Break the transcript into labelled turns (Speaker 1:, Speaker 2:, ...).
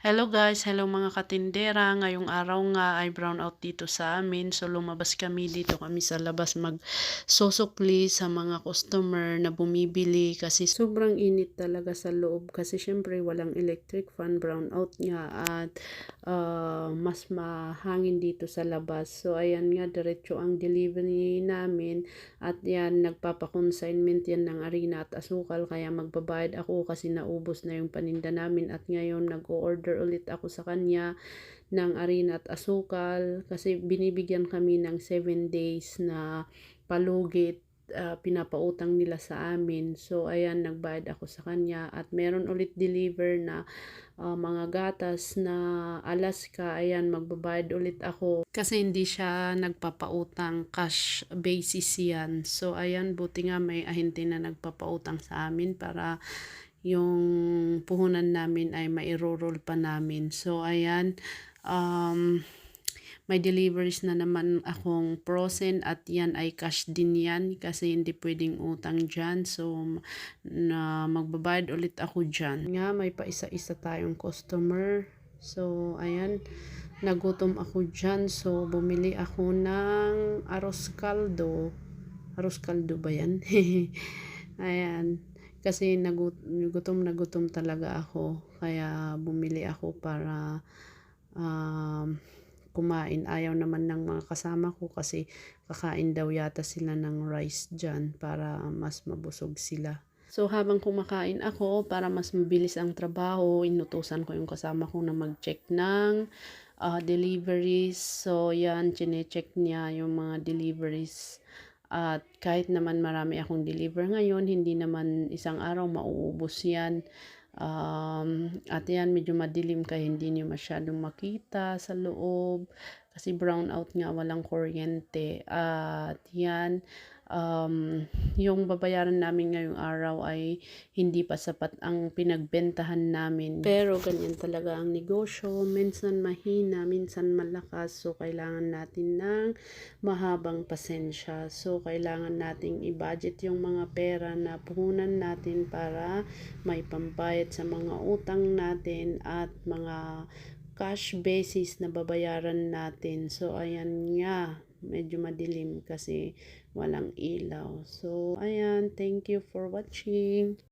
Speaker 1: Hello guys, hello mga katindera. Ngayong araw nga ay brown out dito sa amin. So lumabas kami. Dito kami sa labas magsusukli sa mga customer na bumibili kasi sobrang init talaga sa loob. Kasi syempre walang electric fan. Brown out nga. At uh, mas mahangin dito sa labas. So ayan nga diretso ang delivery namin at yan nagpapa-consignment yan ng arena at asukal. Kaya magbabayad ako kasi naubos na yung paninda namin at ngayon nag-order ulit ako sa kanya ng arena at asukal. Kasi binibigyan kami ng 7 days na palugit uh, pinapautang nila sa amin. So, ayan, nagbayad ako sa kanya. At meron ulit deliver na uh, mga gatas na Alaska. Ayan, magbabayad ulit ako. Kasi hindi siya nagpapautang cash basis yan. So, ayan, buti nga may ahente na nagpapautang sa amin para yung puhunan namin ay mairo-roll pa namin. So, ayan, um, may deliveries na naman akong frozen at yan ay cash din yan kasi hindi pwedeng utang dyan. So, na magbabayad ulit ako dyan. Nga, may pa isa-isa tayong customer. So, ayan, nagutom ako dyan. So, bumili ako ng aros caldo. Aros caldo ba yan? ayan kasi nagut gutom na gutom talaga ako kaya bumili ako para um, kumain ayaw naman ng mga kasama ko kasi kakain daw yata sila ng rice dyan para mas mabusog sila So habang kumakain ako para mas mabilis ang trabaho, inutusan ko yung kasama ko na mag-check ng uh, deliveries. So yan, chine-check niya yung mga deliveries at kahit naman marami akong deliver ngayon, hindi naman isang araw mauubos yan. Um, at yan, medyo madilim kaya hindi niyo masyadong makita sa loob. Kasi brown out nga, walang kuryente. At yan, um, yung babayaran namin ngayong araw ay hindi pa sapat ang pinagbentahan namin. Pero ganyan talaga ang negosyo. Minsan mahina, minsan malakas. So, kailangan natin ng mahabang pasensya. So, kailangan nating i-budget yung mga pera na puhunan natin para may pambayad sa mga utang natin at mga cash basis na babayaran natin. So, ayan nga medyo madilim kasi walang ilaw. So, ayan, thank you for watching.